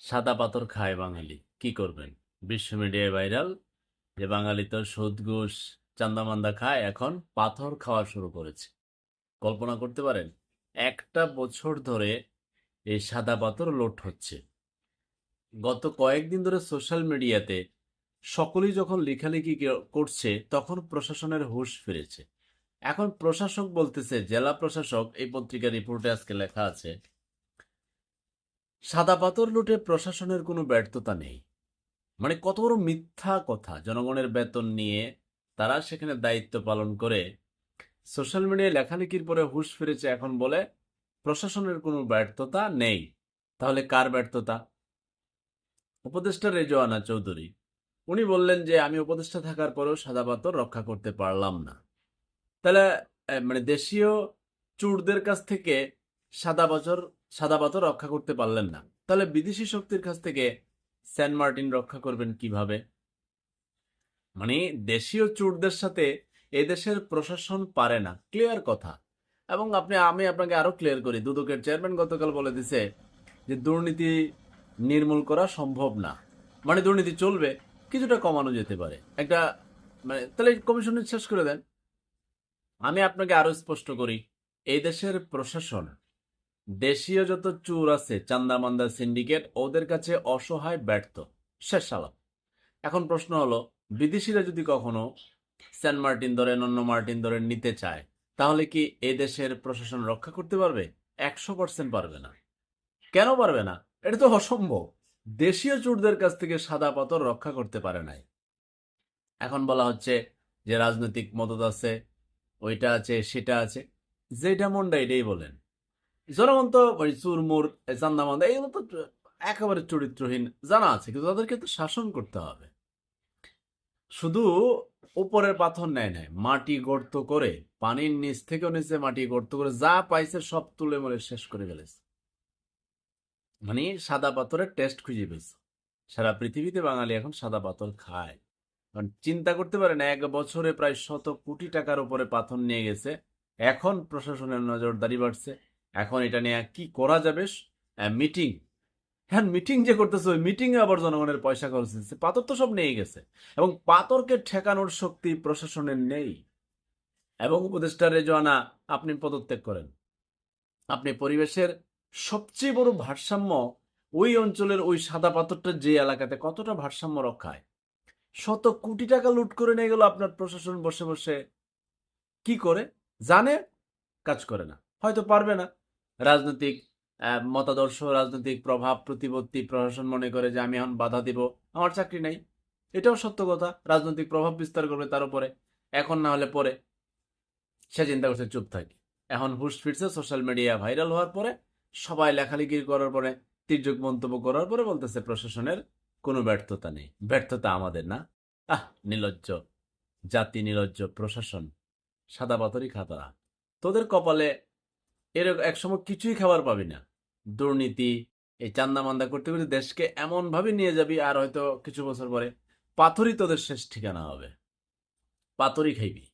সাদা পাথর খায় বাঙালি। কি করবেন? বিশ্ব মিডিয়ায় ভাইরাল। যে বাঙালি তো সুদ ঘুষ চান্দামান্দা খায়, এখন পাথর খাওয়া শুরু করেছে। কল্পনা করতে পারেন, একটা বছর ধরে এই সাদা পাথর লোট হচ্ছে। গত কয়েকদিন ধরে সোশ্যাল মিডিয়াতে সকলেই যখন লেখালেখি করছে, তখন প্রশাসনের হুঁশ ফিরেছে। এখন প্রশাসক বলতেছে, জেলা প্রশাসক এই পত্রিকার রিপোর্টে আজকে লেখা আছে সাদা পাথর লুটে প্রশাসনের কোনো ব্যর্থতা নেই। মানে কত বড় মিথ্যা কথা, জনগণের বেতন নিয়ে তারা সেখানে দায়িত্ব পালন করে। সোশ্যাল মিডিয়ায় লেখালেখির পরে হুঁশ ফিরেছে এখন বলে, প্রশাসনের কোনো ব্যর্থতা নেই। তাহলে কার ব্যর্থতা? উপদেষ্টা রেজওয়ানা চৌধুরী, উনি বললেন যে, আমি উপদেষ্টা থাকার পরেও সাদা পাথর রক্ষা করতে পারলাম না। তাহলে মানে দেশীয় চুরদের কাছ থেকে সাদা বছর সাদা পাথর রক্ষা করতে পারলেন না। তাহলে বিদেশি শক্তির কাছ থেকে সেন্ট মার্টিন রক্ষা করবেন কীভাবে? মানে দেশীয় চুরদের সাথে এদেশের প্রশাসন পারে না। ক্লিয়ার কথা। এবং আপনি, আমি আপনাকে আরও ক্লিয়ার করি। দুদকের চেয়ারম্যান গতকাল বলে দিছে যে দুর্নীতি নির্মূল করা সম্ভব না। মানে দুর্নীতি চলবে, কিছুটা কমানো যেতে পারে। একটা মানে তাহলে কমিশন শেষ করে দেন। আমি আপনাকে আরও স্পষ্ট করি এই দেশের প্রশাসন দেশীয় যত চুর আছে চান্দামান্দা সিন্ডিকেট ওদের কাছে অসহায়, ব্যর্থ। শেষ সালাম। এখন প্রশ্ন হলো, বিদেশিরা যদি কখনো সেন্ট মার্টিন ধরেন অন্য মার্টিন ধরেন নিতে চায়, তাহলে কি এই দেশের প্রশাসন রক্ষা করতে পারবে? একশো পার্সেন্ট পারবে না। কেন পারবে না? এটা তো অসম্ভব। দেশীয় চোরদের কাছ থেকে সাদা পাথর রক্ষা করতে পারে নাই। এখন বলা হচ্ছে যে রাজনৈতিক মদত আছে, ওইটা আছে, সেটা আছে। যেটা মনটা এটাই বলেন। জনগণ তো ওই চুরমুর, চান্দামান্দা এগুলো তো একেবারে চরিত্রহীন জানা আছে, কিন্তু তাদেরকে তো শাসন করতে হবে। শুধু উপরের পাথর নেয় নেয় মাটি গর্ত করে, পানির নিচ থেকে নিচে মাটি গর্ত করে যা পাইছে সব তুলে মরে শেষ করে ফেলেছে। মানে সাদা পাথরের টেস্ট খুঁজে পেয়েছে। সারা পৃথিবীতে বাঙালি এখন সাদা পাথর খায়। কারণ চিন্তা করতে পারেন এক বছরে প্রায় শত কোটি টাকার উপরে পাথর নিয়ে গেছে। এখন প্রশাসনের নজরদারি বাড়ছে। এখন এটা নিয়ে কি করা যাবে? মিটিং হ্যাঁ মিটিং যে করতেছে, ওই মিটিংয়ে আবার জনগণের পয়সা খরচ দিচ্ছে পাথর তো সব নিয়ে গেছে। এবং পাথরকে ঠেকানোর শক্তি প্রশাসনের নেই। এবং উপদেষ্টা রেজওয়ানা, আপনি পদত্যাগ করেন। আপনি পরিবেশের সবচেয়ে বড় ভারসাম্য ওই অঞ্চলের ওই সাদা পাথরটা যে এলাকাতে কতটা ভারসাম্য রক্ষায়। শত কোটি টাকা লুট করে নিয়ে গেল আপনার প্রশাসন বসে বসে। কি করে? জানে? কাজ করে না। হয়তো পারবে না। রাজনৈতিক মতাদর্শ, রাজনৈতিক প্রভাব, প্রতিপত্তি, প্রশাসন মনে করে যে আমি এখন বাধা দিব। আমার চাকরি নাই। এটাও সত্য কথা। রাজনৈতিক প্রভাব বিস্তার করবে তার উপরে। এখন না হলে পরে সে চিন্তা করছে, চুপ থাকি। এখন হুশ ফিরছে সোশ্যাল মিডিয়া ভাইরাল হওয়ার পরে, সবাই লেখালেখি করার পরে, তির্যক মন্তব্য করার পরে বলতেছে, প্রশাসনের কোনো ব্যর্থতা নেই। ব্যর্থতা আমাদের না। আহ নির্লজ্জ জাতি নির্লজ্জ প্রশাসন। সাদা পাথরই খাতারা তোদের কপালে এরকম একসময় কিছুই খাবার পাবি না। দুর্নীতি, এই চান্দা মান্দা করতে করতে দেশকে এমন ভাবে নিয়ে যাবি, আর হয়তো কিছু বছর পরে পাথরই তোদের শেষ ঠিকানা হবে। পাথরই খাইবি।